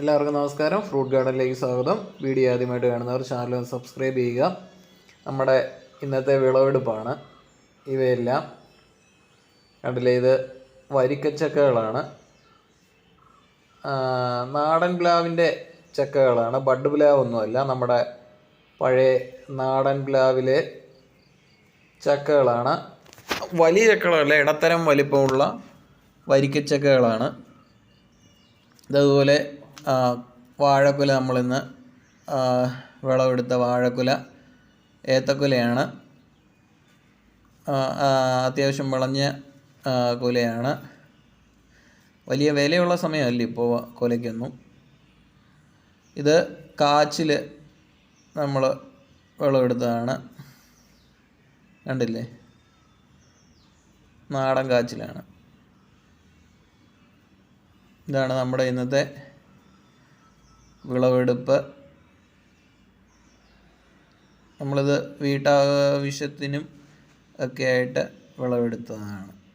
എല്ലാവർക്കും നമസ്കാരം. ഫ്രൂട്ട് ഗാർഡനിലേക്ക് സ്വാഗതം. വീഡിയോ ആദ്യമായിട്ട് കാണുന്നവർ ചാനൽ ഒന്ന് സബ്സ്ക്രൈബ് ചെയ്യുക. നമ്മുടെ ഇന്നത്തെ വിളവെടുപ്പാണ്. ഇവയെല്ലാം കണ്ടില്ലേ ഇത് വരിക്കച്ചക്കകളാണ്. നാടൻ പ്ലാവിന്റെ ചക്കകളാണ്. ബഡ് പ്ലാവ് ഒന്നുമല്ല നമ്മുടെ പഴയ നാടൻ പ്ലാവിലെ ചക്കകളാണ്. വലിയ ചക്കകളല്ല ഇടത്തരം വലിപ്പമുള്ള വരിക്കച്ചക്കകളാണ്. ഇതതുപോലെ വാഴക്കുല നമ്മളിന്ന് വിളവെടുത്ത വാഴക്കുല ഏത്തക്കുലയാണ്. അത്യാവശ്യം വിളഞ്ഞ കുലയാണ്. വലിയ വിലയുള്ള സമയമല്ല ഇപ്പോൾ കുലയ്ക്കൊന്നും. ഇത് കാച്ചിൽ നമ്മൾ വിളവെടുത്തതാണ്. കണ്ടില്ലേ? നാടൻ കാച്ചിലാണ്. ഇതാണ് നമ്മുടെ ഇന്നത്തെ വിളവെടുപ്പ്. നമ്മളിത് വീട്ടാവശ്യത്തിനും ഒക്കെ ആയിട്ട് വിളവെടുത്തതാണ്.